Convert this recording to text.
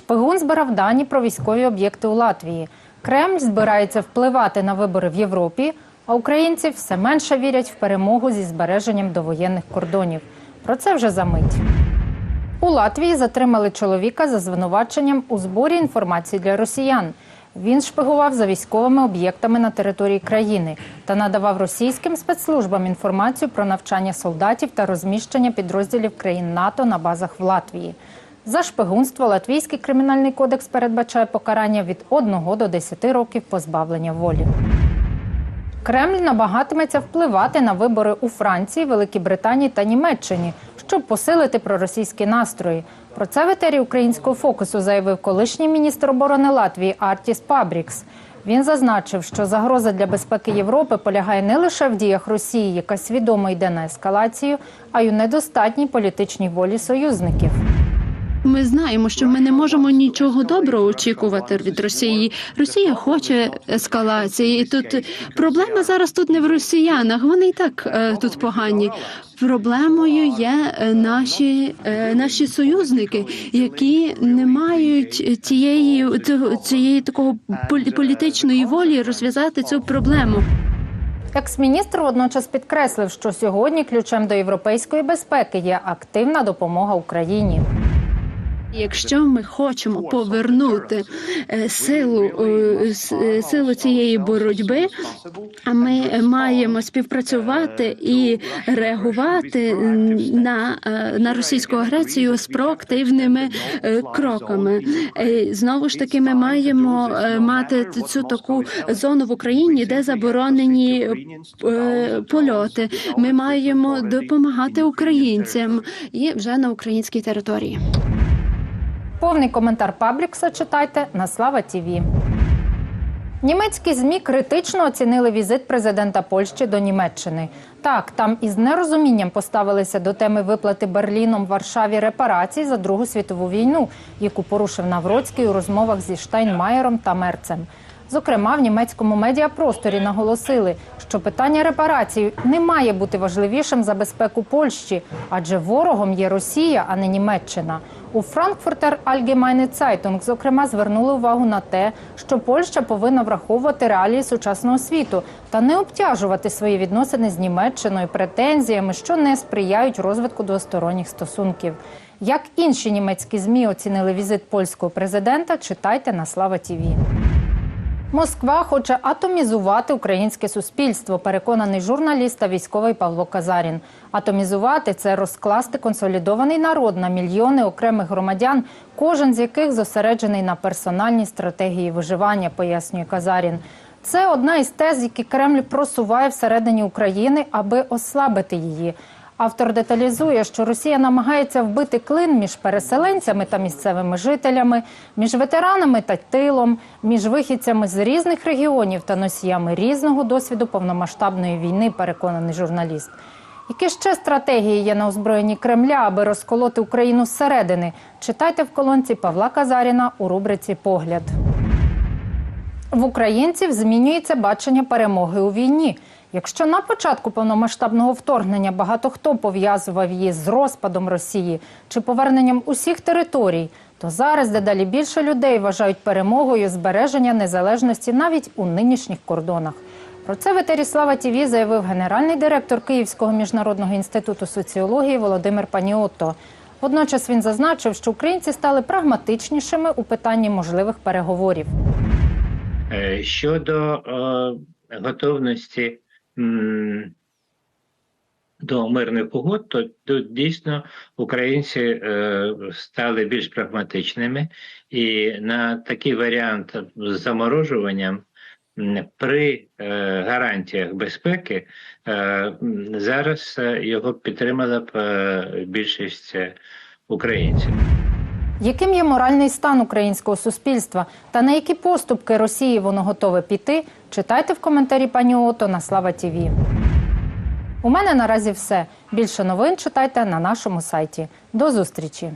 Шпигун збирав дані про військові об'єкти у Латвії. Кремль збирається впливати на вибори в Європі, а українці все менше вірять в перемогу зі збереженням довоєнних кордонів. Про це вже за мить. У Латвії затримали чоловіка за звинуваченням у зборі інформації для росіян. Він шпигував за військовими об'єктами на території країни та надавав російським спецслужбам інформацію про навчання солдатів та розміщення підрозділів країн НАТО на базах в Латвії. За шпигунство Латвійський кримінальний кодекс передбачає покарання від 1 до 10 років позбавлення волі. Кремль намагатиметься впливати на вибори у Франції, Великій Британії та Німеччині, щоб посилити проросійські настрої. Про це в етері українського фокусу заявив колишній міністр оборони Латвії Артіс Пабрікс. Він зазначив, що загроза для безпеки Європи полягає не лише в діях Росії, яка свідомо йде на ескалацію, а й у недостатній політичній волі союзників. Ми знаємо, що ми не можемо нічого доброго очікувати від Росії. Росія хоче ескалації. І тут проблема зараз тут не в росіянах. Вони і так е, тут погані. Проблемою є е, наші, е, наші союзники, які не мають тієї цієї такого полі- політичної волі розв'язати цю проблему. Екс-міністр водночас підкреслив, що сьогодні ключем до європейської безпеки є активна допомога Україні. Якщо ми хочемо повернути е, силу е, е, силу цієї боротьби, а ми маємо співпрацювати і реагувати на, на російську агресію з проактивними кроками. Знову ж таки, ми маємо мати цю таку зону в Україні, де заборонені польоти. Ми маємо допомагати українцям і вже на українській території. Повний коментар Паблікса читайте на Слава ТІВІ. Німецькі змі критично оцінили візит президента Польщі до Німеччини. Так, там із нерозумінням поставилися до теми виплати Берліном Варшаві репарацій за Другу світову війну, яку порушив Навроцький у розмовах зі Штайнмаєром та Мерцем. Зокрема, в німецькому медіапросторі наголосили, що питання репарацій не має бути важливішим за безпеку Польщі, адже ворогом є Росія, а не Німеччина. У Франкфуртер Allgemeine Zeitung, зокрема, звернули увагу на те, що Польща повинна враховувати реалії сучасного світу та не обтяжувати свої відносини з Німеччиною претензіями, що не сприяють розвитку двосторонніх стосунків. Як інші німецькі змі оцінили візит польського президента, читайте на Слава Тіві. Москва хоче атомізувати українське суспільство, переконаний журналіст та військовий Павло Казарін. Атомізувати це розкласти консолідований народ на мільйони окремих громадян, кожен з яких зосереджений на персональній стратегії виживання, пояснює Казарін. Це одна із тез, які Кремль просуває всередині України, аби ослабити її. Автор деталізує, що Росія намагається вбити клин між переселенцями та місцевими жителями, між ветеранами та тилом, між вихідцями з різних регіонів та носіями різного досвіду повномасштабної війни, переконаний журналіст. Які ще стратегії є на озброєнні Кремля, аби розколоти Україну зсередини? Читайте в колонці Павла Казаріна у рубриці Погляд. В українців змінюється бачення перемоги у війні. Якщо на початку повномасштабного вторгнення багато хто пов'язував її з розпадом Росії чи поверненням усіх територій, то зараз дедалі більше людей вважають перемогою збереження незалежності навіть у нинішніх кордонах. Про це в етері Слава ТІВІ заявив генеральний директор Київського міжнародного інституту соціології Володимир Паніотто. Водночас він зазначив, що українці стали прагматичнішими у питанні можливих переговорів. Е, Щодо е, готовності до мирних угод, то тут дійсно українці е, стали більш прагматичними, і на такий варіант з заморожуванням при е, гарантіях безпеки е, зараз е, його підтримала б е, більшість е, українців. Яким є моральний стан українського суспільства та на які поступки Росії воно готове піти? Читайте в коментарі пані Ото на Слава ТІВІ. У мене наразі все. Більше новин читайте на нашому сайті. До зустрічі!